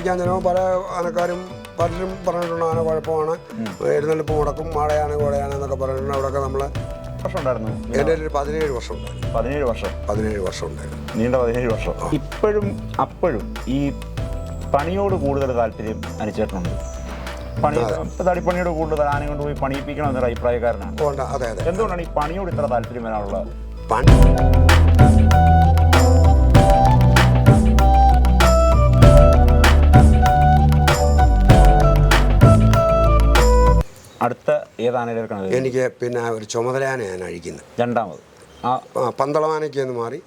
എഴുന്നള്ളിക്കാൻ ചിലപ്പോൾ പല ആനക്കാരും പലരും പറഞ്ഞിട്ടുണ്ട് ആന കുഴപ്പമാണ്. എഴുന്നള്ളിപ്പ് മുടക്കും മഴയാണ് കോടയാണ് എന്നൊക്കെ പറഞ്ഞിട്ടുണ്ട്. അവിടെയൊക്കെ നമ്മൾ വർഷം ഉണ്ടായിരുന്നു എന്റെ ഒരു പതിനേഴ് വർഷം ഉണ്ടായിരുന്നു. പതിനേഴ് വർഷം? പതിനേഴ് വർഷം ഉണ്ടായിരുന്നു. നീണ്ട പതിനേഴ് വർഷം. ഇപ്പോഴും അപ്പോഴും ഈ പണിയോട് കൂടുതൽ താല്പര്യം അനുചേട്ടനുണ്ട് പണി തടിപ്പണിയോട് കൂടുതൽ ആന കൊണ്ട് പോയി പണിയിപ്പിക്കണം എന്നൊരു അഭിപ്രായക്കാരനാണ്. അതെ അതെ. എന്തുകൊണ്ടാണ് ഈ പണിയോട് ഇത്ര താല്പര്യം വരാനുള്ള പണ്ട് അടുത്ത ഏതാനയിലേക്കാണ് എനിക്ക് പിന്നെ ഒരു ചുമതലയാണ് ഞാൻ അഴിക്കുന്നത്. രണ്ടാമത്. ആ പന്തളമാനയ്ക്ക് എന്ന് മാറി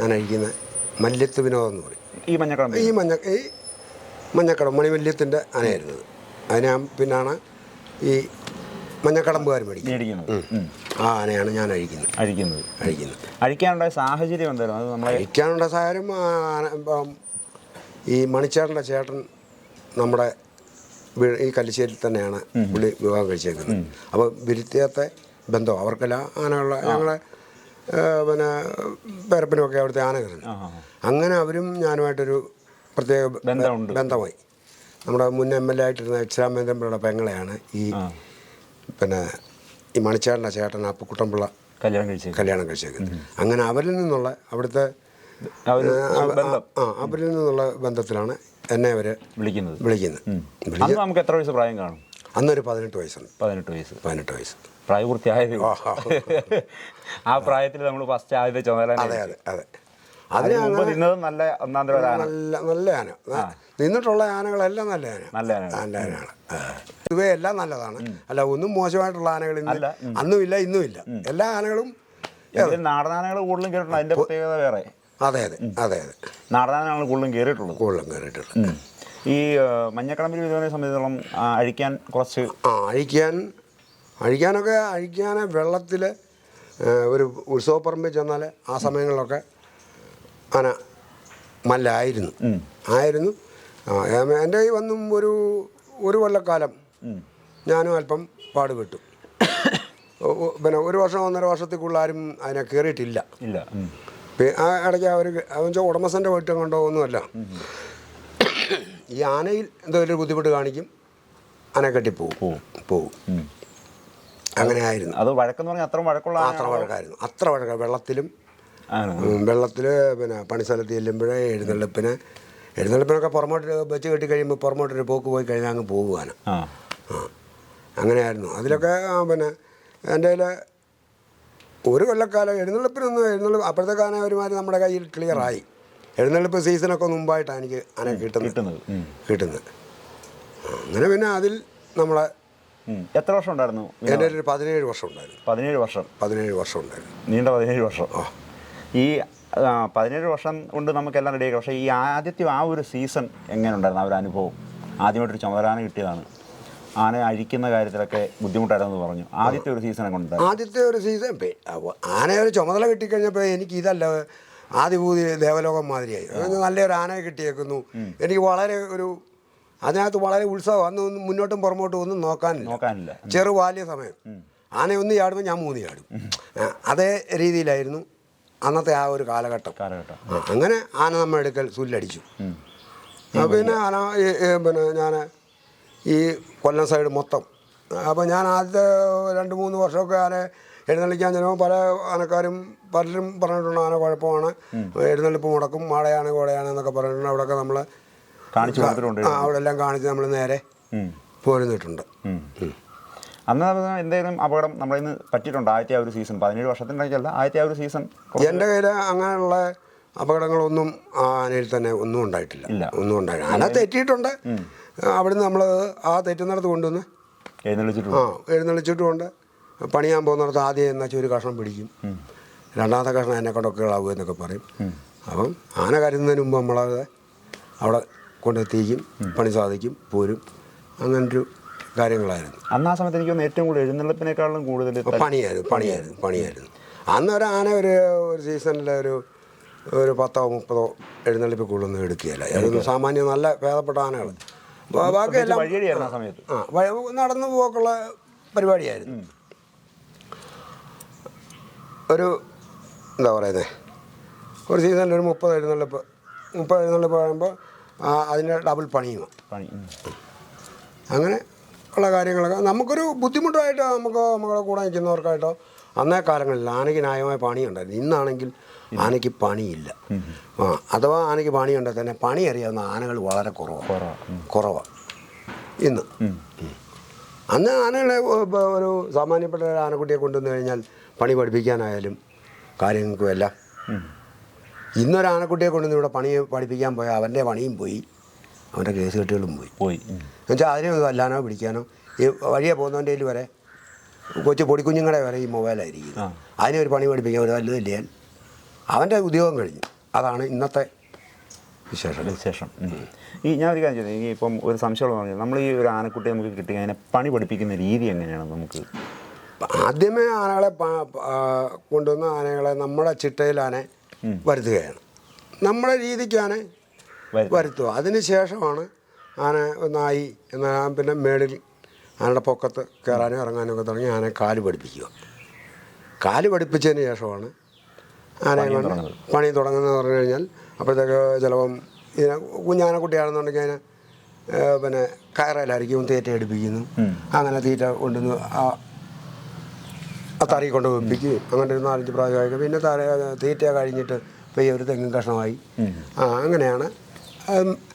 ഞാൻ അഴിക്കുന്ന മല്യത്ത് വിനോദം എന്ന് പറയും. ഈ മഞ്ഞക്കടം ഈ മഞ്ഞ ഈ മഞ്ഞക്കടം മണിമല്യത്തിന്റെ ആനയായിരുന്നത്. അതിനാ പിന്നാണ് ഈ മഞ്ഞക്കടമ്പുകാർ മേടിക്കുന്നത്. ആ ആനയാണ് ഞാൻ അഴിക്കുന്നത്. അഴിക്കുന്നത്. അഴിക്കുന്നത്. അഴിക്കാനുണ്ടായ സാഹചര്യം എന്തായിരുന്നു? അത് നമ്മളെ അഴിക്കാനുള്ള സാഹചര്യം ഈ മണിച്ചേട്ടന്റെ ചേട്ടൻ നമ്മുടെ ഈ കല്ലിശ്ശേരിയിൽ തന്നെയാണ് പുള്ളി വിവാഹം കഴിച്ചേക്കുന്നത്. അപ്പോൾ വിരുത്തിയത്തെ ബന്ധം. അവർക്കെല്ലാം ആനകളുടെ ഞങ്ങളെ പിന്നെ പേരപ്പനുമൊക്കെ അവിടുത്തെ ആന കയറുന്നു ആ, ആ, ആ. അങ്ങനെ അവരും ഞാനുമായിട്ടൊരു പ്രത്യേക. ബന്ധമായി. നമ്മുടെ മുൻ എം എൽ എ ആയിട്ടിരുന്ന എച്ച് രാമേന്ദ്രൻപിള്ളയുടെ പെങ്ങളെയാണ് ഈ പിന്നെ ഈ മണിച്ചേട്ടന്റെ ചേട്ടൻ അപ്പുക്കുട്ടൻപിള്ള കല്യാണം കഴിച്ചേക്കുന്നത്. അങ്ങനെ അവരിൽ നിന്നുള്ള അവിടുത്തെ ആ അവരിൽ നിന്നുള്ള ബന്ധത്തിലാണ് എന്നെ അവർ വിളിക്കുന്നത്. വിളിക്കുന്നത്. നമുക്ക് എത്ര വയസ്സ് പ്രായം കാണും? അന്നൊരു പതിനെട്ട് വയസ്സുണ്ട് പതിനെട്ട് വയസ്സ്. പതിനെട്ട് വയസ്സ്. പ്രായപൂർത്തിയായത്. ആ പ്രായത്തിൽ നമ്മൾ ഫസ്റ്റ് ആദ്യത്തെ ചുമതല അതെ അതെ അതെ. അതിന് നല്ല ഒന്നാം നല്ല നല്ല ആന. നിന്നിട്ടുള്ള ആനകളെല്ലാം നല്ല ആന നല്ല നല്ല ആനയാണ്. എല്ലാം നല്ലതാണ്. അല്ല ഒന്നും മോശമായിട്ടുള്ള ആനകൾ ഇന്ന് അല്ല, അന്നും ഇല്ല ഇന്നും ഇല്ല എല്ലാ ആനകളും നാടനാനകൾ കൂടുതലും കേട്ടിട്ടുണ്ട്? അതിന്റെ പ്രത്യേകത വേറെ. അതെ അതെ അതെ അതെ. നാടനാനകൾ കൂടുതലും കയറിയിട്ടുള്ളത് കൂടുതലും കയറിയിട്ടുള്ളത് ഈ മഞ്ഞക്കടമ്പിൽ വിധവനെ സംബന്ധിച്ചിടത്തോളം അഴിക്കാൻ കുറച്ച് ആ അഴിക്കാൻ അഴിക്കാനൊക്കെ അഴിക്കാൻ വെള്ളത്തിൽ ഒരു ഉത്സവപ്പറമ്പിൽ ചെന്നാൽ ആ സമയങ്ങളിലൊക്കെ ആന മല്ലായിരുന്നു. ആയിരുന്നു. എന്റെ കൈ വന്നും ഒരു ഒരു കൊല്ലക്കാലം ഞാനും അല്പം പാടുപെട്ടു. പിന്നെ ഒരു വർഷം ഒന്നര വർഷത്തേക്കുള്ള ആരും അതിനെ കയറിയിട്ടില്ല ഇല്ല. ആ ഇടയ്ക്ക് അവർ വെച്ചാൽ ഉടമസ്ഥന്റെ വീട്ടിൽ കൊണ്ടോ ഒന്നുമല്ല ഈ ആനയിൽ എന്തോ ഒരു ബുദ്ധിമുട്ട് കാണിക്കും ആന കെട്ടിപ്പോവും. പോവും. അങ്ങനെ ആയിരുന്നു അത് വഴക്കെന്ന് പറഞ്ഞാൽ അത്ര വഴക്കുള്ള അത്ര വഴക്കായിരുന്നു. അത്ര വഴക്ക. വെള്ളത്തിലും വെള്ളത്തിൽ പിന്നെ പണിസ്ഥലത്ത് ചെല്ലുമ്പോഴേ എഴുന്നള്ളിപ്പിന് എഴുന്നള്ളിപ്പിനൊക്കെ പുറമോട്ട് വെച്ച് കെട്ടി കഴിയുമ്പോൾ പുറമോട്ടൊരു പോക്ക് പോയി കഴിഞ്ഞാൽ അങ്ങ് പോകുവാണ് ആ. ആ. അങ്ങനെയായിരുന്നു. അതിലൊക്കെ പിന്നെ എന്റെ കയ്യിൽ ഒരു കൊല്ലക്കാലം എഴുന്നള്ളിപ്പിനൊന്നും എഴുന്നള്ളി അപ്പോഴത്തെ കാലം ഒരുമാതിരി നമ്മുടെ കയ്യിൽ ക്ലിയറായി എഴുന്നള്ളിപ്പ് സീസണൊക്കെ മുമ്പായിട്ടാണ് എനിക്ക് ആന കിട്ടുന്നത്. കിട്ടുന്നത്. അങ്ങനെ പിന്നെ അതിൽ നമ്മളെ എത്ര വർഷം ഉണ്ടായിരുന്നു എന്റെ ഒരു പതിനേഴ് വർഷം ഉണ്ടായിരുന്നു. പതിനേഴ് വർഷം. പതിനേഴ് വർഷം ഉണ്ടായിരുന്നു. നീണ്ട പതിനേഴ് വർഷം. ഈ പതിനേഴ് വർഷം കൊണ്ട് നമുക്കെല്ലാം റെഡിയാക്കി പക്ഷേ ഈ ആദ്യത്തെ ആ ഒരു സീസൺ എങ്ങനെ ഉണ്ടായിരുന്നു? ആ ഒരു അനുഭവം. ആദ്യമായിട്ടൊരു ചുമതലാന കിട്ടിയതാണ്. ആന അഴിക്കുന്ന കാര്യത്തിലൊക്കെ ബുദ്ധിമുട്ടായിരുന്നു പറഞ്ഞു. ആദ്യത്തെ ഒരു സീസൺ കൊണ്ട് ആദ്യത്തെ ഒരു സീസൺ ആനയെ ഒരു ചുമതല കിട്ടിക്കഴിഞ്ഞപ്പോൾ എനിക്ക് ഇതല്ല ആദിഭൂതി ദേവലോകം മാതിരിയായി. നല്ലൊരു ആനയെ കിട്ടിയേക്കുന്നു. എനിക്ക് വളരെ ഒരു അതിനകത്ത് വളരെ ഉത്സവം അന്ന് ഒന്നും മുന്നോട്ടും പുറമോട്ടും ഒന്നും നോക്കാനില്ല. നോക്കാനില്ല. ചെറു ബാല്യ സമയം. ആന ഒന്ന് ചാടുമ്പോൾ ഞാൻ മൂന്ന് ചാടും. അതേ രീതിയിലായിരുന്നു അന്നത്തെ ആ ഒരു കാലഘട്ടം. കാലഘട്ടം. അങ്ങനെ ആന നമ്മൾ എടുക്കൽ സുല്ലടിച്ചു. പിന്നെ ആന പിന്നെ ഞാൻ ഈ കൊല്ലം സൈഡ് മൊത്തം. അപ്പോൾ ഞാൻ ആദ്യത്തെ രണ്ട് മൂന്ന് വർഷമൊക്കെ ആനെ എഴുന്നള്ളിക്കാൻ ചെല്ലുമ്പോൾ പല ആനക്കാരും പലരും പറഞ്ഞിട്ടുണ്ട് ആന കുഴപ്പമാണ്. എഴുന്നള്ളിപ്പ് മുടക്കും മാളയാണ് കോടയാണ് എന്നൊക്കെ പറഞ്ഞിട്ടുണ്ട്. അവിടെയൊക്കെ നമ്മൾ കാണിച്ചു കൊടുത്തിട്ടുണ്ട് ആ അവിടെ എല്ലാം കാണിച്ച് നമ്മൾ നേരെ. പോരുന്നിട്ടുണ്ട്. അന്ന് എന്തെങ്കിലും അപകടം നമ്മുടെ ഇന്ന് പറ്റിയിട്ടുണ്ട്? ആദ്യത്തെ ആ ഒരു സീസൺ. പതിനേഴ് വർഷത്തിന്റെയല്ല ആദ്യത്തെ ആ ഒരു സീസൺ എന്റെ കയ്യിൽ അങ്ങനെയുള്ള അപകടങ്ങളൊന്നും ആനയിൽ തന്നെ ഒന്നും ഉണ്ടായിട്ടില്ല. ഒന്നും ഉണ്ടായിട്ടില്ല ആന തെറ്റിയിട്ടുണ്ട്. അവിടുന്ന് നമ്മൾ ആ തെറ്റുന്നിടത്ത് കൊണ്ടുവന്ന് ആ എഴുന്നള്ളിച്ചിട്ടുമുണ്ട് പണിയാൻ പോകുന്നിടത്ത് ആദ്യം എന്നാ ഒരു കഷ്ണം പിടിക്കും. രണ്ടാമത്തെ കഷ്ണം എന്നെ കൊണ്ടൊക്കെ ഇളാവും എന്നൊക്കെ പറയും. അപ്പം ആന കരുതുന്നതിന് മുമ്പ് നമ്മളത് അവിടെ കൊണ്ടെത്തിക്കും പണി സാധിക്കും പോരും. അങ്ങനൊരു കാര്യങ്ങളായിരുന്നു. അന്ന് ആ സമയത്ത് എനിക്ക് ഏറ്റവും കൂടുതൽ എഴുന്നള്ളിപ്പിനേക്കാളും കൂടുതൽ പണിയായിരുന്നു പണിയായിരുന്നു പണിയായിരുന്നു. അന്ന് ഒരു ആന ഒരു ഒരു സീസണിൽ ഒരു ഒരു പത്തോ മുപ്പതോ എഴുന്നള്ളിപ്പ് കൂടുതലൊന്നും എടുക്കുകയില്ല. സാമാന്യം നല്ല ഭേദപ്പെട്ട ആനകൾ ബാക്കിയെല്ലാം വഴിയടിയായിരുന്നു ആ സമയത്ത്. ആ നടന്നു പോക്കുള്ള പരിപാടിയായിരുന്നു. ഒരു എന്താ പറയുന്നത് ഒരു സീസണിൽ ഒരു മുപ്പത് എഴുന്നള്ളിപ്പ് മുപ്പത് എഴുന്നള്ളിപ്പ് പറയുമ്പോൾ അതിന് ഡബിൾ പണിയുക പണി അങ്ങനെ ഉള്ള കാര്യങ്ങളൊക്കെ. നമുക്കൊരു ബുദ്ധിമുട്ടായിട്ടോ നമുക്ക് നമ്മളെ കൂടെ നിൽക്കുന്നവർക്കായിട്ടോ അന്നേ കാലങ്ങളിൽ ആനയ്ക്ക് ന്യായമായ പണിയുണ്ടായിരുന്നു. ഇന്നാണെങ്കിൽ ആനയ്ക്ക് പണിയില്ല. ആ അഥവാ ആനയ്ക്ക് പണിയുണ്ടെങ്കിൽ തന്നെ പണി അറിയാവുന്ന ആനകൾ വളരെ കുറവാണ്. കുറവാണ് ഇന്ന്. അന്ന് ആനകളെ ഒരു സാമാന്യപ്പെട്ട ഒരു ആനക്കുട്ടിയെ കൊണ്ടുവന്നു കഴിഞ്ഞാൽ പണി പഠിപ്പിക്കാനായാലും കാര്യങ്ങൾക്കും എല്ലാം. ഇന്നൊരു ആനക്കുട്ടിയെ കൊണ്ടുവന്ന് ഇവിടെ പണി പഠിപ്പിക്കാൻ പോയാൽ അവന്റെ പണിയും പോയി. അവന്റെ കേസ് കെട്ടുകളും പോയി. പോയി. എന്നുവെച്ചാൽ അതിനെ വല്ലാനോ പിടിക്കാനോ. ഈ വഴിയെ പോകുന്നതിന്റെ കയ്യിൽ വരെ കൊച്ചു പൊടിക്കുഞ്ഞുങ്ങളെ വരെ ഈ മൊബൈലായിരിക്കും. അതിനെ ഒരു പണി പഠിപ്പിക്കാൻ ഒരു വലുതില്ല അവന്റെ ഉദ്യോഗം കഴിഞ്ഞു. അതാണ് ഇന്നത്തെ വിശേഷം. വിശേഷം ഈ ഞാൻ ഒരു കാര്യം ചോദിച്ചു ഇനി ഇപ്പം ഒരു സംശയമുള്ള പറഞ്ഞു നമ്മൾ ഈ ഒരു ആനക്കുട്ടിയെ നമുക്ക് കിട്ടി അതിനെ പണി പഠിപ്പിക്കുന്ന രീതി എങ്ങനെയാണ് നമുക്ക്? ആദ്യമേ ആനകളെ കൊണ്ടുവന്ന ആനകളെ നമ്മുടെ ചിട്ടയിൽ ആനെ വരുത്തുകയാണ്. നമ്മുടെ രീതിക്ക് ആനെ. വരുത്തുക. അതിന് ശേഷമാണ് ആന നായി എന്ന പിന്നെ മേളിൽ ആനയുടെ പൊക്കത്ത് കയറാനും ഇറങ്ങാനും ഒക്കെ തുടങ്ങി ആനയെ കാൽ പഠിപ്പിക്കുക. കാൽ പഠിപ്പിച്ചതിന് ശേഷമാണ് ആനയെ പണിയും കൊണ്ട് തുടങ്ങുന്നത്. പണി തുടങ്ങുന്നത് പറഞ്ഞു കഴിഞ്ഞാൽ അപ്പോഴത്തേക്ക് ചിലപ്പം ഇതിനെ കുഞ്ഞാനക്കുട്ടിയാണെന്നുണ്ടെങ്കിൽ അതിനെ പിന്നെ കയറലായിരിക്കും തീറ്റ എടുപ്പിക്കുന്നു. അങ്ങനെ തീറ്റ കൊണ്ടുവന്ന് ആ തറി കൊണ്ട് വെപ്പിക്കുകയും അങ്ങനെ ഒരു നാലഞ്ച് പ്രാവശ്യമായി പിന്നെ തറ തീറ്റ കഴിഞ്ഞിട്ട് പെയ്യ ഒരു തെങ്ങും കഷ്ണമായി. ആ അങ്ങനെയാണ്.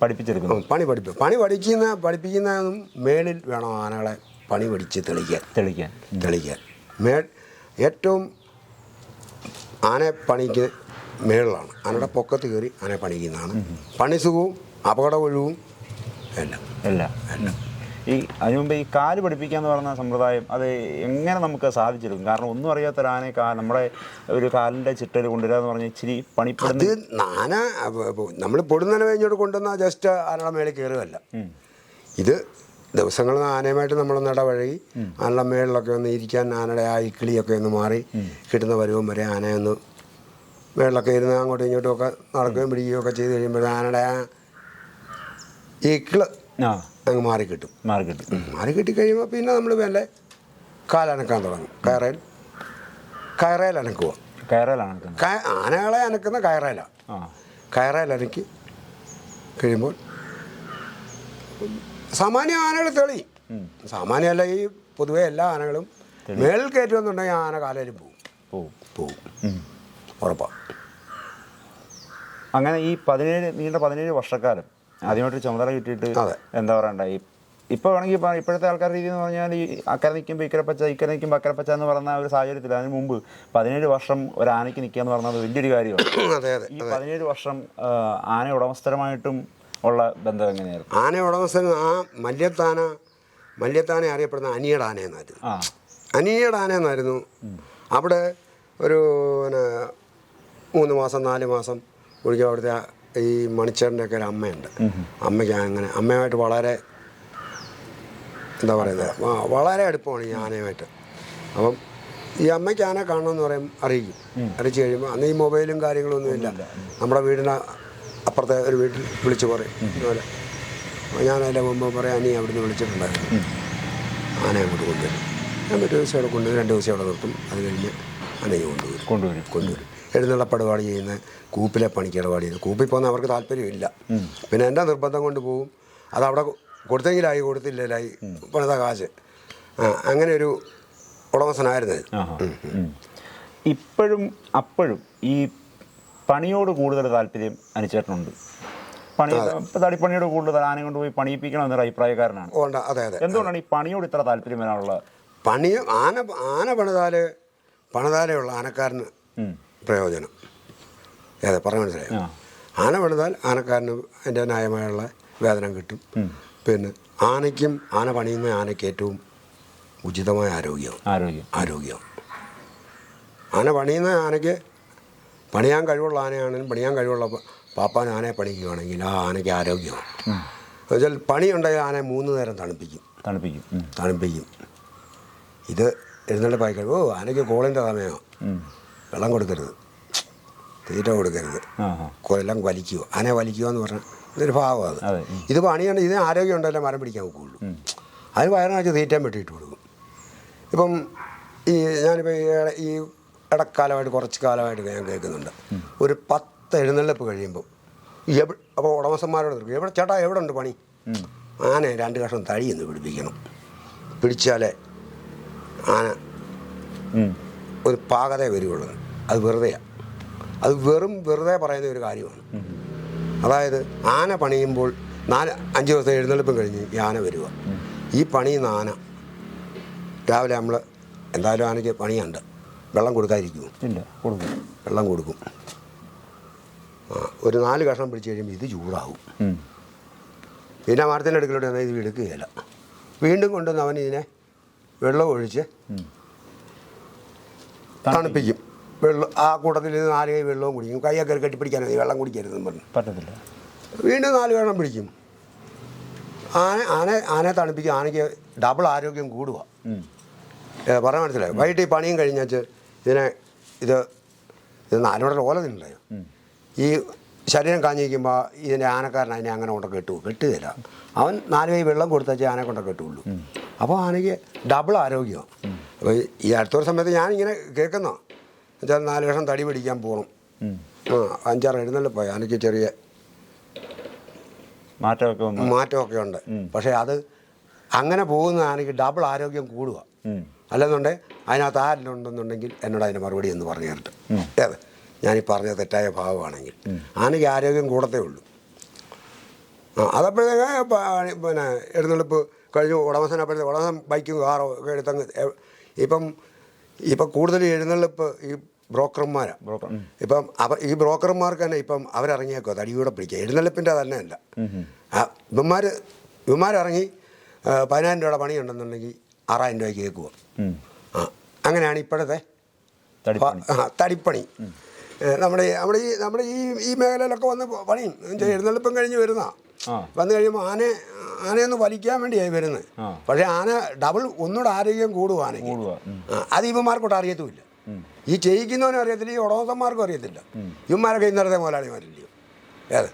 പഠിപ്പിച്ചെടുക്കുന്നത്. പണി പഠിപ്പ്. പണി പഠിക്കുന്ന പഠിപ്പിക്കുന്നതും മേളിൽ വേണം ആനകളെ പണി പഠിച്ച് തെളിക്കാൻ. തെളിക്കാൻ. തെളിക്കാൻ. മേ ഏറ്റവും ആനയെ പണിക്ക് മേളിലാണ്. ആനയുടെ പൊക്കത്ത് കയറി ആനയെ പണിക്കുന്നതാണ്. പണിസുഖവും അപകട ഒഴിവും എല്ലാം. അല്ല ഈ അതിനുമുമ്പ് ഈ കാൽ പഠിപ്പിക്കുക എന്ന് പറയുന്ന സമ്പ്രദായം അത് എങ്ങനെ നമുക്ക് സാധിച്ചെടുക്കും കാരണം ഒന്നും അറിയാത്ത ഒരു ആനയെ നമ്മുടെ ഒരു കാലിന്റെ ചിട്ടയിൽ കൊണ്ടുവരിക എന്ന് പറഞ്ഞാൽ ഇച്ചിരി പണിപ്പെടുന്നത് പണിപ്പെടുന്ന ആന നമ്മൾ പൊടുന്നനെ കഴിഞ്ഞോട്ട് കൊണ്ടുവന്നാൽ ജസ്റ്റ് ആനയുടെ മേളിൽ കയറുകയല്ല. ഇത് ദിവസങ്ങളിൽ ആനയുമായിട്ട് നമ്മളൊന്ന് ഇടപഴകി ആനയുടെ മേളിലൊക്കെ ഒന്ന് ഇരിക്കാൻ ആനയുടെ ആ ഇക്കിളിയൊക്കെ ഒന്ന് മാറി കിട്ടുന്ന പരുവം വരെ ആനയൊന്ന് മേളിലൊക്കെ ഇരുന്ന് അങ്ങോട്ടും ഇങ്ങോട്ടും ഒക്കെ നടക്കുകയും പിടിക്കുകയും ഒക്കെ ചെയ്ത് കഴിയുമ്പോൾ ആനയുടെ ആ ഇക്കിൾ അങ്ങ് മാറി കിട്ടും. മാറി കിട്ടും. മാറി കിട്ടിക്കഴിയുമ്പോൾ പിന്നെ നമ്മൾ വേണ്ട കാലനക്കാൻ തുടങ്ങും. കയറയിൽ കയറയിൽ അനക്കുക. ആനകളെ അനക്കുന്ന കയറയിലാണ് കയറയിൽ അനക്കി കഴിയുമ്പോൾ സാമാന്യ ആനകൾ തെളിയും സാമാന്യമല്ല ഈ പൊതുവെ എല്ലാ ആനകളും മേളിൽ കയറ്റുമെന്നുണ്ടെങ്കിൽ ആന കാലയിൽ പോകും പോവും. പോകും ഉം. ഉറപ്പാണ് അങ്ങനെ ഈ പതിനേഴ് നീണ്ട പതിനേഴ് വർഷക്കാലം ആദ്യമായിട്ട് ചുമതല കിട്ടിയിട്ട്. എന്താ പറയണ്ട? ഈ ഇപ്പോൾ വേണമെങ്കിൽ ഇപ്പോഴത്തെ ആൾക്കാർ രീതി എന്ന് പറഞ്ഞാൽ ഈ അക്കരെ നിൽക്കുമ്പോൾ ഇക്കരപ്പച്ച ഇക്കരെ നിൽക്കുമ്പോൾ അക്കരപ്പച്ച എന്ന് പറഞ്ഞ ഒരു സാഹചര്യത്തിൽ അതിന് മുമ്പ് പതിനേഴ് വർഷം ഒരു ആനയ്ക്ക് നിൽക്കുക എന്ന് പറഞ്ഞത് വലിയൊരു കാര്യമാണ്. ഈ പതിനേഴ് വർഷം ആന ഉടമസ്ഥരമായിട്ടും ഉള്ള ബന്ധം എങ്ങനെയായിരുന്നു? ആന ഉടമസ്ഥൻ ആ മല്യത്താന മല്യത്താന അറിയപ്പെടുന്ന അനിയുടെ ആന എന്നായിരുന്നു അനിയുടെ ആന എന്നായിരുന്നു അവിടെ ഒരു പിന്നെ മൂന്ന് മാസം നാല് മാസം ഒഴികെ അവിടുത്തെ ഈ മണിച്ചേറിന്റെ ഒക്കെ ഒരു അമ്മയുണ്ട്. അമ്മയ്ക്ക് അങ്ങനെ അമ്മയുമായിട്ട് വളരെ എന്താ പറയുന്നത്? വളരെ അടുപ്പമാണ് ഈ ആനയുമായിട്ട്. അപ്പം ഈ അമ്മയ്ക്ക് ആന കാണണമെന്ന് പറയും അറിയിക്കും. അറിയിച്ചു കഴിയുമ്പോൾ അന്ന് ഈ മൊബൈലും കാര്യങ്ങളൊന്നും ഇല്ല. നമ്മുടെ വീടിന് അപ്പുറത്തെ ഒരു വീട്ടിൽ വിളിച്ച് പറയും. ഇതുപോലെ. ഞാൻ അതിന്റെ മുമ്പ് പറയാം അനിയെ അവിടുന്ന് വിളിച്ചിട്ടുണ്ടായിരുന്നു. ആനയെ അങ്ങോട്ട് കൊണ്ടുവരും. ഞാൻ ഒരു ദിവസം അവിടെ കൊണ്ടുവരും. രണ്ട് ദിവസം അവിടെ നിർത്തും. അത് കഴിഞ്ഞ് ആനയെ കൊണ്ടുവരും. കൊണ്ടുവരും. കൊണ്ടുവരും. എഴുന്നള്ളപ്പടപാടി ചെയ്യുന്ന കൂപ്പിലെ പണിക്ക് ഇടപാട് ചെയ്യുന്നത് കൂപ്പിൽ പോകുന്ന അവർക്ക് താല്പര്യമില്ല പിന്നെ എന്റെ നിർബന്ധം കൊണ്ട് പോകും അത് അവിടെ കൊടുത്തെങ്കിലായി കൊടുത്തില്ലായി പണിത കാശ്. ആ അങ്ങനെ ഒരു ഉടമസ്ഥനായിരുന്നു ഇത്. ആഹാ. ഉം. ഇപ്പോഴും അപ്പോഴും ഈ പണിയോട് കൂടുതൽ താല്പര്യം അനുചേട്ടനുണ്ട് പണി തടിപ്പണിയോട് കൂടുതൽ ആനയെ കൊണ്ടുപോയി പണിയിപ്പിക്കണം എന്നൊരു അഭിപ്രായക്കാരനാണ്. അതെ അതെ. എന്തുകൊണ്ടാണ് ഈ പണിയോട് ഇത്ര താല്പര്യം വരാനുള്ള? പണി ആന ആന പണിതാൽ പണിതാലുള്ള ആനക്കാരന് പ്രയോജനം. അതെ പറഞ്ഞ മനസ്സിലായി? ആന പണിതാൽ ആനക്കാരന് അതിന്റെ ന്യായമായുള്ള വേതനം കിട്ടും. പിന്നെ ആനയ്ക്കും ആന പണിയുന്ന ആനയ്ക്ക് ഏറ്റവും ഉചിതമായ ആരോഗ്യമാണ് ആരോഗ്യം. ആരോഗ്യം ആന പണിയുന്ന ആനയ്ക്ക് പണിയാൻ കഴിവുള്ള ആനയാണെങ്കിലും പണിയാൻ കഴിവുള്ള പാപ്പാൻ ആനയെ പണിക്കുകയാണെങ്കിൽ ആ ആനയ്ക്ക് ആരോഗ്യമാണ്. എന്നുവെച്ചാൽ പണിയുണ്ടെങ്കിൽ ആനയെ മൂന്ന് നേരം തണുപ്പിക്കും. തണുപ്പിക്കും. തണുപ്പിക്കും. ഇത് എഴുന്നള്ളിപ്പായി പായ്ക്കഴിവ് ഓ ആനയ്ക്ക് കോളിന്റെ സമയമാണ്. വെള്ളം കൊടുക്കരുത്. തീറ്റ കൊടുക്കരുത്. കോലെല്ലാം കൊല്ലം വലിക്കുക. ആനയെ വലിക്കുക എന്ന് പറഞ്ഞാൽ ഇതൊരു ഭാവം അത്. ഇത് പണിയുണ്ട് ഇതിന് ആരോഗ്യം ഉണ്ടല്ലേ മരം പിടിക്കാൻ നോക്കുകയുള്ളൂ അതിന് വയറിനകത്ത് തീറ്റാൻ വെട്ടിയിട്ട് കൊടുക്കും. ഇപ്പം ഈ ഞാനിപ്പോൾ ഈ ഇടക്കാലമായിട്ട് കുറച്ച് കാലമായിട്ട് ഞാൻ കേൾക്കുന്നുണ്ട്. ഒരു പത്ത് എഴുന്നള്ളിപ്പ് കഴിയുമ്പോൾ എവിടെ അപ്പോൾ ഉടമസ്ഥന്മാരോട് തീർക്കും എവിടെ ചേട്ടാ എവിടെ ഉണ്ട് പണി? ആന രണ്ട് കഷ്ണം തഴിയെന്ന് പിടിപ്പിക്കണം. പിടിച്ചാലേ ആന ഒരു പാകത വരുവുള്ളത് അത് വെറുതെയാണ് അത് വെറും വെറുതെ പറയുന്ന ഒരു കാര്യമാണ്. അതായത് ആന പണിയുമ്പോൾ നാല് അഞ്ച് ദിവസം എഴുന്നള്ളിപ്പം കഴിഞ്ഞ് ഈ ആന വരിക ഈ പണിയുന്ന ആന രാവിലെ നമ്മൾ എന്തായാലും ആനയ്ക്ക് പണിയുണ്ട്. വെള്ളം കൊടുക്കാതിരിക്കുമോ ഇല്ല കൊടുക്കും. വെള്ളം കൊടുക്കും. ആ, ഒരു നാല് കഷ്ണം പിടിച്ച് കഴിയുമ്പോൾ ഇത് ചൂടാവും. പിന്നെ മരത്തിന്റെ അടുക്കലോട്ട് എന്നാൽ ഇത് എടുക്കുകയില്ല. വീണ്ടും കൊണ്ടുവന്ന് അവൻ ഇതിനെ വെള്ളം ഒഴിച്ച് തണുപ്പിക്കും. വെള്ളം ആ കൂട്ടത്തിൽ ഇത് നാല് കൈ വെള്ളവും കുടിക്കും. കൈയൊക്കെ കെട്ടിപ്പിടിക്കാനോ ഈ വെള്ളം കുടിക്കരുതെന്ന് പറഞ്ഞു. പറ്റത്തില്ല. വീണ്ടും നാല് വെള്ളം പിടിക്കും. ആന ആന ആനയെ തണുപ്പിക്കും. ആനയ്ക്ക് ഡബിൾ ആരോഗ്യം കൂടുക പറയാൻ പറഞ്ഞ മനസ്സിലായോ? വൈകിട്ട് ഈ പണിയും കഴിഞ്ഞാച്ച് ഇതിനെ ഇത് ഇത് നാലോടെ ഓല തിന്നില്ലയോ ഈ ശരീരം കാഞ്ഞിരിക്കുമ്പോൾ ഇതിന്റെ ആനക്കാരൻ അതിനെ അങ്ങനെ കൊണ്ട് കെട്ടു കെട്ടുകയില്ല. അവൻ നാല് കൈ വെള്ളം കൊടുത്താൽ ആനെ കൊണ്ട് കെട്ടുള്ളൂ അപ്പോൾ ആനയ്ക്ക് ഡബിൾ ആരോഗ്യമാണ് അപ്പോൾ ഈ അടുത്തൊരു സമയത്ത് ഞാനിങ്ങനെ കേൾക്കുന്ന എന്നുവെച്ചാൽ നാല് വർഷം തടി പിടിക്കാൻ പോകണം ആ അഞ്ചാറ് എഴുന്നള്ളിൽ പോയി ആനയ്ക്ക് ചെറിയ മാറ്റമൊക്കെ മാറ്റമൊക്കെ ഉണ്ട്. പക്ഷേ അത് അങ്ങനെ പോകുന്ന ആനയ്ക്ക് ഡബിൾ ആരോഗ്യം കൂടുക. ഉം. അല്ലെന്നുണ്ടെങ്കിൽ അതിനകത്ത് ആരിലുണ്ടെന്നുണ്ടെങ്കിൽ എന്നോട് അതിന് മറുപടി എന്ന് പറഞ്ഞു തരട്ടെ. അതെ ഞാനീ പറഞ്ഞ തെറ്റായ ഭാവമാണെങ്കിൽ ആനയ്ക്ക് ആരോഗ്യം കൂടത്തേ ഉള്ളൂ. ആ അതപ്പോഴത്തേക്ക് പിന്നെ എഴുന്നള്ളിപ്പ് കഴിഞ്ഞു. ഉടമസ്ഥൻ അപ്പോഴത്തെ ഉടമസ്ഥൻ ബൈക്കും കാറോ ഒക്കെ എടുത്തങ്ങ് ഇപ്പം ഇപ്പം കൂടുതൽ എഴുന്നള്ളിപ്പ് ഈ ബ്രോക്കർമാരാണ് ബ്രോക്കർ. ഇപ്പം അവ ഈ ബ്രോക്കർമാർക്ക് തന്നെ ഇപ്പം അവരിറങ്ങിയേക്കോ തടിയൂടെ പിടിക്കുക. എഴുന്നള്ളിപ്പിന്റെ തന്നെ അല്ല. ആ ഇവന്മാർ ഇവന്മാരിറങ്ങി പതിനായിരം രൂപയുടെ പണിയുണ്ടെന്നുണ്ടെങ്കിൽ ആറായിരം രൂപയ്ക്ക് കേൾക്കുക. ആ അങ്ങനെയാണ് ഇപ്പോഴത്തെ തടിപ്പണി. നമ്മുടെ നമ്മുടെ ഈ നമ്മുടെ ഈ ഈ മേഖലയിലൊക്കെ വന്ന് പണി എഴുന്നള്ളിപ്പം കഴിഞ്ഞ് വരുന്ന. വന്നു കഴിയുമ്പോൾ ആന ആനയൊന്ന് വലിക്കാൻ വേണ്ടിയായി വരുന്നത്. പക്ഷേ ആന ഡബിൾ ഒന്നുകൂടെ ആരോഗ്യം കൂടുവാണെങ്കിൽ ആനയ്ക്ക്. അത് ഇവന്മാർക്കോട്ട് അറിയത്തുമില്ല. ഈ ചെയ്യിക്കുന്നവനും അറിയത്തില്ല ഈ ഉടമസ്ഥന്മാർക്കും അറിയത്തില്ല. ഇവന്മാരൊക്കെ ഇന്നലത്തെ മുതലാളിമാരില്ലയോ ഏത്?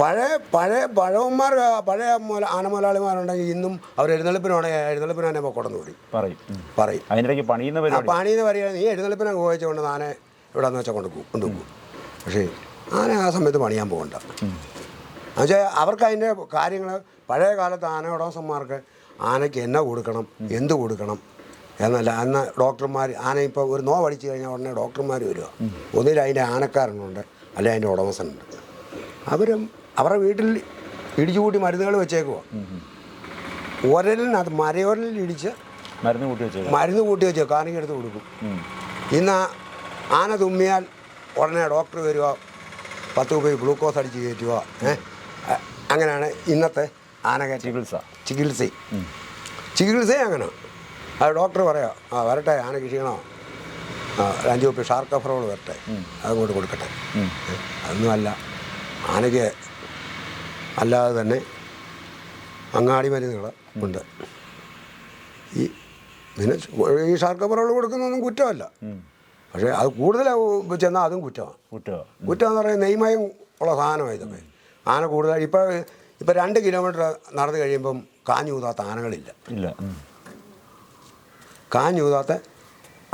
പഴയ പഴയ പഴവന്മാർ പഴയ മുല ആന മുതലാളിമാരുണ്ടെങ്കിൽ ഇന്നും അവർ എഴുന്നള്ളിപ്പിനാണെങ്കിൽ എഴുന്നള്ളിപ്പിന് തന്നെ കൊടന്നു കൂടി പറയും. പറയും. അതിനിടയ്ക്ക് പണിയുന്ന പണിന്ന് പറയുക നീ എഴുന്നള്ളിപ്പിനെ ഉപയോഗിച്ചുകൊണ്ട് ആന ഇവിടെ നിന്ന് വെച്ചാൽ കൊണ്ടുപോകും കൊണ്ടുപോകും പക്ഷേ ആന ആ സമയത്ത് പണിയാൻ പോകണ്ട. എന്നുവെച്ചാൽ അവർക്ക് അതിന്റെ കാര്യങ്ങൾ പഴയ കാലത്ത് ആന ഉടമസ്ഥന്മാർക്ക് ആനയ്ക്ക് എന്നാ കൊടുക്കണം എന്ത് കൊടുക്കണം എന്നല്ല അന്ന് ഡോക്ടർമാർ ആന ഇപ്പോൾ ഒരു നോവ് അടിച്ചു കഴിഞ്ഞാൽ ഉടനെ ഡോക്ടർമാർ വരിക. ഒന്നിൽ അതിന്റെ ആനക്കാരനുണ്ട് അല്ലെങ്കിൽ അതിന്റെ ഉടമസ്ഥനുണ്ട്. അവരും അവരുടെ വീട്ടിൽ ഇടിച്ചു കൂട്ടി മരുന്നുകൾ വെച്ചേക്കുക ഒരലിനകത്ത് മരയോരലിൽ ഇടിച്ച് മരുന്ന് കൂട്ടി വെച്ചു മരുന്ന് കൂട്ടി വെച്ചോ കാണിക്ക് എടുത്ത് കൊടുക്കും. ഇന്ന് ആന തുമ്മിയാൽ ഉടനെ ഡോക്ടർ വരിക പത്ത് രൂപ ഗ്ലൂക്കോസ് അടിച്ച് കയറ്റുക അങ്ങനെയാണ് ഇന്നത്തെ ആന ചികിത്സ. ചികിത്സ. ചികിത്സ അങ്ങനെ. അത് ഡോക്ടർ പറയാം ആ വരട്ടെ ആനയ്ക്ക് ക്ഷീണോ ആ ഒരു അഞ്ച് രൂപ ഷാർക്കഫറോൾ വരട്ടെ. അതുകൊണ്ട് കൊടുക്കട്ടെ. അതൊന്നുമല്ല ആനയ്ക്ക് അല്ലാതെ തന്നെ അങ്ങാടി മരുന്നുകൾ ഉണ്ട്. ഈ പിന്നെ ഈ ഷാർക്ക കഫറോൾ കൊടുക്കുന്നതൊന്നും കുറ്റമല്ല. പക്ഷേ അത് കൂടുതൽ ചെന്നാൽ അതും കുറ്റമാണ്. കുറ്റമാണ് കുറ്റം എന്ന് പറയുന്നത് നെയ്മയം ഉള്ള സാധനമാണ് ഇതൊക്കെ. ആന കൂടുതൽ ഇപ്പോൾ ഇപ്പോൾ രണ്ട് കിലോമീറ്റർ നടന്നു കഴിയുമ്പം കാഞ്ഞൂതാത്ത ആനകളില്ല. ഇല്ല. കാഞ്ഞൂതാത്ത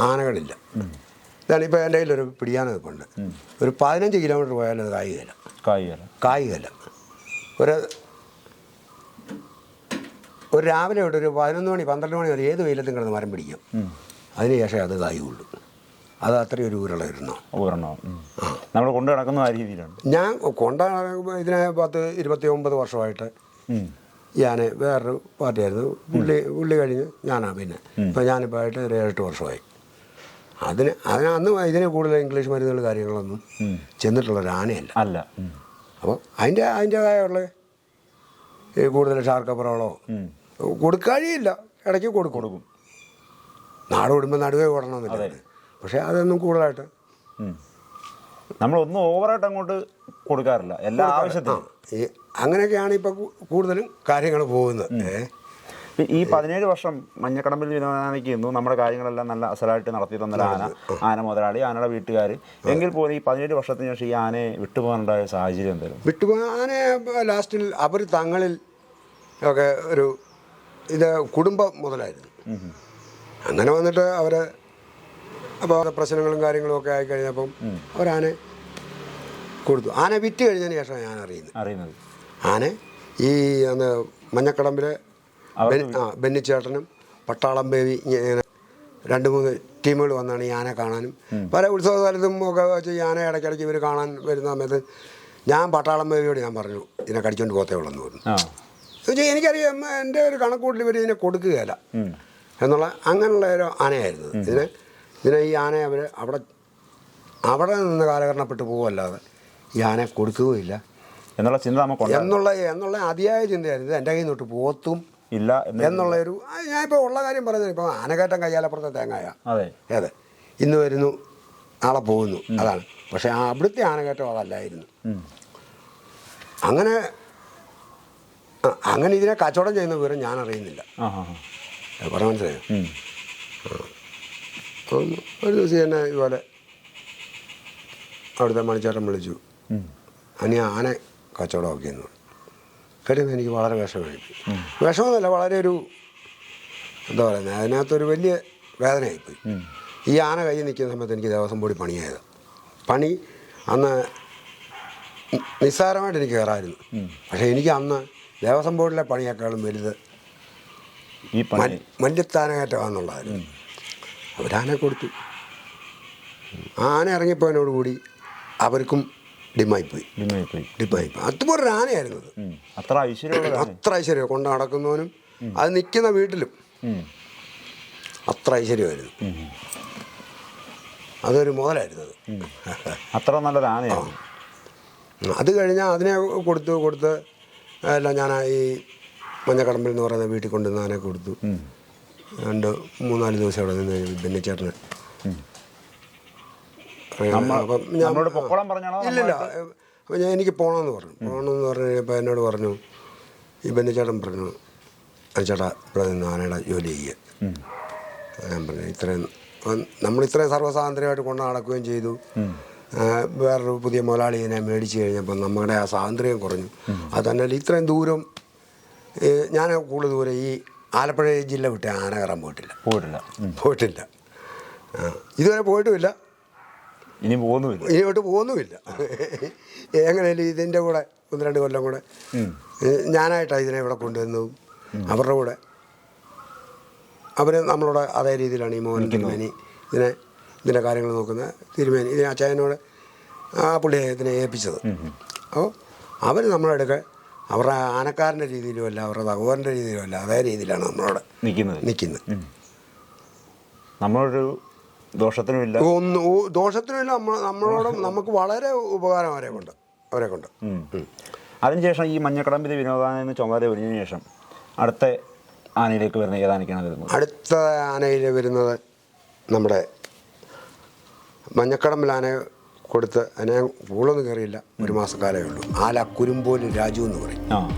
ആനകളില്ല. ഇതാണ് ഇപ്പോൾ എന്റെ കയ്യിലൊരു പിടിയാന നിൽപ്പുണ്ട്. ഒരു പതിനഞ്ച് കിലോമീറ്റർ പോയാലും അത് കായികല കായികയില്ല ഒരു ഒരു രാവിലെ തൊട്ട് ഒരു പതിനൊന്ന് മണി പന്ത്രണ്ട് മണി വരെ ഏത് വെയിലത്തും കിടന്ന് മരം പിടിക്കും. അതിനുശേഷം അത് കായുള്ളൂ. അത് അത്രയും ഒരു ഊരുള്ള ഇരുന്നോ ഒരെണ്ണം നമ്മൾ കൊണ്ടു നടക്കുന്ന ആ രീതിയിലാണ് ഞാൻ കൊണ്ട ഇതിനെ പത്ത് ഇരുപത്തി ഒമ്പത് വർഷമായിട്ട്. ഞാൻ വേറൊരു പാർട്ടിയായിരുന്നു. ഉള്ളി പുള്ളി കഴിഞ്ഞ് ഞാനാ പിന്നെ. ഇപ്പം ഞാനിപ്പോൾ ആയിട്ട് ഒരു ഏഴെട്ട് വർഷമായി. അതിന് അതിന് അന്ന് ഇതിന് കൂടുതൽ ഇംഗ്ലീഷ് മരുന്നുകൾ കാര്യങ്ങളൊന്നും ചെന്നിട്ടുള്ള ഒരു ആനയല്ല. അല്ല. അപ്പോൾ അതിന്റെ അതിന്റേതായുള്ള ഈ കൂടുതൽ ഷാർക്കപ്പുറകളോ കൊടുക്കാഴിയില്ല. ഇടയ്ക്ക് കൊടുക്കും. കൊടുക്കും. നാട് വിടുമ്പോൾ നടുവേ ഓടണമെന്നില്ല പക്ഷേ അതൊന്നും കൂടുതലായിട്ട്. നമ്മളൊന്നും ഓവറായിട്ട് അങ്ങോട്ട് കൊടുക്കാറില്ല. എല്ലാ ആവശ്യത്തിനും. അങ്ങനെയൊക്കെയാണ് ഇപ്പോൾ കൂടുതലും കാര്യങ്ങൾ പോകുന്നത്. ഈ- പതിനേഴ് വർഷം മഞ്ഞക്കടമ്പിൽ വിനോദാനയ്ക്ക് ഇന്നു നമ്മുടെ കാര്യങ്ങളെല്ലാം നല്ല അസലായിട്ട് നടത്തി തന്ന ആന ആന മുതലാളി ആനയുടെ വീട്ടുകാർ എങ്കിൽ പോലും ഈ പതിനേഴ് വർഷത്തിന് ശേഷം ഈ ആനയെ വിട്ടുപോകാനുണ്ടായ സാഹചര്യം എന്തായാലും വിട്ടുപോകാനെ ലാസ്റ്റിൽ അവർ തങ്ങളിൽ ഒക്കെ ഒരു ഇത് കുടുംബം മുതലായിരുന്നു. അങ്ങനെ വന്നിട്ട് അവർ അപ്പോൾ പ്രശ്നങ്ങളും കാര്യങ്ങളും ഒക്കെ ആയി കഴിഞ്ഞപ്പം അവരാനെ കൊടുത്തു. ആന വിറ്റ് കഴിഞ്ഞതിന് ശേഷം ഞാൻ അറിയുന്നത്. അറിയുന്നത്. ആന ഈ അന്ന് മഞ്ഞക്കടമ്പിലെ ബെന്നിച്ചേട്ടനും പട്ടാളം ബേബി രണ്ട് മൂന്ന് ടീമുകൾ വന്നാണ് ഈ ആന കാണാനും. പല ഉത്സവ സ്ഥലത്തും ഒക്കെ വെച്ച് ഈ ആന ഇടയ്ക്കിടയ്ക്ക് ഇവർ കാണാൻ വരുന്ന സമയത്ത് ഞാൻ പട്ടാളം ബേബിയോട് ഞാൻ പറഞ്ഞു ഇതിനെ കടിച്ചോണ്ട് പോത്തേ ഉള്ളെന്ന് പറഞ്ഞു. ചോദിച്ചാൽ എനിക്കറിയാം എന്റെ ഒരു കണക്കൂട്ടിൽ ഇവർ ഇതിനെ കൊടുക്കുകയില്ല. എന്നുള്ള അങ്ങനെയുള്ള ഒരു ആനയായിരുന്നു. ഇതിനെ ഇതിനെ ഈ ആനയെ അവർ അവിടെ അവിടെ നിന്ന് കാലഘട്ടപ്പെട്ട് പോകുമല്ലാതെ ഈ ആനയെ കൊടുക്കുകയില്ല എന്നുള്ള ചിന്ത നമുക്ക് എന്നുള്ള എന്നുള്ള അതിയായ ചിന്തയായിരുന്നു. ഇത് എന്റെ കയ്യിൽ നിന്നിട്ട് പോത്തും ഇല്ല എന്നുള്ള ഒരു ഞാൻ ഞാനിപ്പോൾ ഉള്ള കാര്യം പറയുന്നത് ഇപ്പോൾ ആനകയറ്റം കയ്യാലപ്പുറത്തെ തേങ്ങായ. അതെ. അതെ ഇന്ന് വരുന്നു നാളെ പോകുന്നു. അതാണ്. പക്ഷേ ആ അവിടുത്തെ ആനകയറ്റം അതല്ലായിരുന്നു. അങ്ങനെ അങ്ങനെ ഇതിനെ കച്ചവടം ചെയ്യുന്ന വിവരം ഞാൻ അറിയുന്നില്ല. പറഞ്ഞ മനസ്സിലായോ. അപ്പം ഒരു ദിവസം തന്നെ ഇതുപോലെ അവിടുത്തെ മണിച്ചേട്ടൻ വിളിച്ചു. അനി ആന കച്ചവടമാക്കിയെന്ന് കഴിയുമ്പോൾ എനിക്ക് വളരെ വിഷമമായി. വിഷമൊന്നുമല്ല വളരെ ഒരു എന്താ പറയുന്നത് അതിനകത്തൊരു വലിയ വേദനയായിപ്പോയി. ഈ ആന കയ്യിൽ നിൽക്കുന്ന സമയത്ത് എനിക്ക് ദേവസ്വം ബോർഡിൽ പണിയായത്. പണി അന്ന് നിസ്സാരമായിട്ട് എനിക്ക് കയറായിരുന്നു. പക്ഷേ എനിക്ക് അന്ന് ദേവസ്വം ബോർഡിലെ പണിയേക്കാളും വലുത് ഈ മല്യത്താനകയറ്റമാണെന്നുള്ളതായിരുന്നു അവരാനെ കൊടുത്തു. ആന ഇറങ്ങിപ്പോയതിനോടുകൂടി അവർക്കും ഡിമായിപ്പോയി. ഡിമായിപ്പോയി. ഡിമായിപ്പോയി. അതുപോലെ ആനയായിരുന്നു അത്. അത്ര ഐശ്വര്യമുള്ളതാണ് അത്ര ഐശ്വര്യം കൊണ്ട് നടക്കുന്നവനും അത് നിൽക്കുന്ന വീട്ടിലും അത്ര ഐശ്വര്യമായിരുന്നു. അതൊരു മുതലായിരുന്നു അത്. അത്ര നല്ലൊരു ആനയാണ് അത് കഴിഞ്ഞാൽ അതിനെ കൊടുത്തു കൊടുത്ത് എല്ലാം ഞാൻ ഈ മഞ്ഞക്കടമ്പിൽ എന്ന് പറയുന്ന വീട്ടിൽ കൊണ്ടുവന്ന് ആനെ കൊടുത്തു. രണ്ട് മൂന്നാൽ ദിവസം അവിടെ നിന്ന് ഞാൻ- നമ്മളോട് പൊക്കോളം പറഞ്ഞാണോ? ഇല്ലില്ല അപ്പം ഞാൻ എനിക്ക് പോകണമെന്ന് പറഞ്ഞു. പോകണമെന്ന് പറഞ്ഞു കഴിഞ്ഞപ്പോൾ എന്നോട് പറഞ്ഞു ഈ ബെന്നിച്ചേട്ടൻ പറഞ്ഞു "ആ ചേട്ടാ ഇവിടെ നിന്ന് ആനയുടെ ജോലി ചെയ്യുക ഞാൻ പറഞ്ഞു ഇത്രയും നമ്മൾ ഇത്രയും സർവസ്വാതന്ത്ര്യമായിട്ട് കൊണ്ട് നടക്കുകയും ചെയ്തു. വേറൊരു പുതിയ മുതലാളി ഇതിനെ മേടിച്ച് കഴിഞ്ഞപ്പോൾ നമ്മുടെ ആ സ്വാതന്ത്ര്യം കുറഞ്ഞു. അത് തന്നെ ഇത്രയും ദൂരം ഞാൻ കൂടുതൽ ദൂരം ഈ ആലപ്പുഴ ജില്ല വിട്ട് ആന കയറാൻ പോയിട്ടില്ല. പോയിട്ടില്ല. പോയിട്ടില്ല. ഇതുവരെ പോയിട്ടുമില്ല. ഇനി പോകുന്നുമില്ല. ഇനിയോട്ട് പോകുന്നുമില്ല. എങ്ങനെയാലും ഇതിന്റെ കൂടെ ഒന്ന് രണ്ട് കൊല്ലം കൂടെ ഞാനായിട്ടാണ് ഇതിനെ ഇവിടെ കൊണ്ടുവന്നതും അവരുടെ കൂടെ. അവർ നമ്മളോട് അതേ രീതിയിലാണ് ഈ മോഹൻ തിരുമേനി ഇതിനെ ഇതിന്റെ കാര്യങ്ങൾ നോക്കുന്ന തിരുമേനി ഇതിനെ അച്ചായനോട് ആ പുള്ളിയെ ഇതിനെ ഏൽപ്പിച്ചത്. അപ്പോൾ അവർ നമ്മളെടുക്ക അവരുടെ ആനക്കാരന്റെ രീതിയിലുമല്ല അവരുടെ തകോരന്റെ രീതിയിലുമല്ല അതേ രീതിയിലാണ് നമ്മളോട് നിൽക്കുന്നത്. നിൽക്കുന്നത്. നമ്മളൊരു ദോഷത്തിനുമില്ല. ഒന്ന് ദോഷത്തിനുമില്ല. നമ്മൾ നമ്മളോട് നമുക്ക് വളരെ ഉപകാരം അവരെ കൊണ്ട് അവരെ കൊണ്ട്. അതിനുശേഷം ഈ മഞ്ഞക്കടമ്പിതി വിനോദാന എന്ന ചുമതല ഒഴിഞ്ഞതിന് ശേഷം അടുത്ത ആനയിലേക്ക് വരുന്ന ഏതാനൊക്കെയാണ് വരുന്നത്? അടുത്ത ആനയിൽ വരുന്നത് നമ്മുടെ മഞ്ഞക്കടമ്പിൽ ആന കൊടുത്ത് അതിനെ കൂടുതലൊന്നും കയറിയില്ല. ഒരു മാസക്കാലമേ ഉള്ളൂ. ആല കുരുമ്പോൽ രാജു എന്ന് പറയും. ആ.